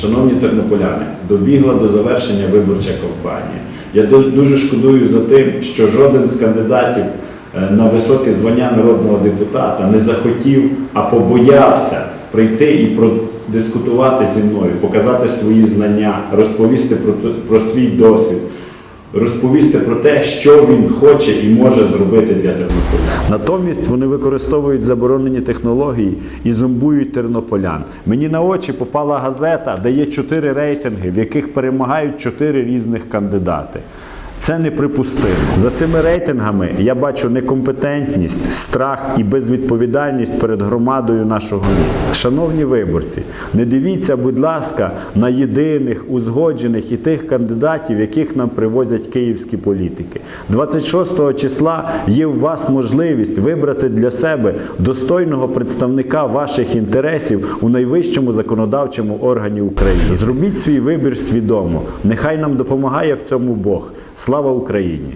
Шановні тернополяни, добігла до завершення виборча кампанія. Я дуже, шкодую за тим, що жоден з кандидатів е, на високе звання народного депутата не захотів, а побоявся прийти і продискутувати зі мною, показати свої знання, розповісти про, про свій досвід, розповісти про те, що він хоче і може зробити для тернополян. Натомість вони використовують заборонені технології і зомбують тернополян. Мені на очі попала газета, де є чотири рейтинги, в яких перемагають чотири різних кандидати. Це неприпустимо. За цими рейтингами я бачу некомпетентність, страх і безвідповідальність перед громадою нашого міста. Шановні виборці, не дивіться, будь ласка, на єдиних, узгоджених і тих кандидатів, яких нам привозять київські політики. 26 числа є у вас можливість вибрати для себе достойного представника ваших інтересів у найвищому законодавчому органі України. Зробіть свій вибір свідомо. Нехай нам допомагає в цьому Бог. Слава Україні!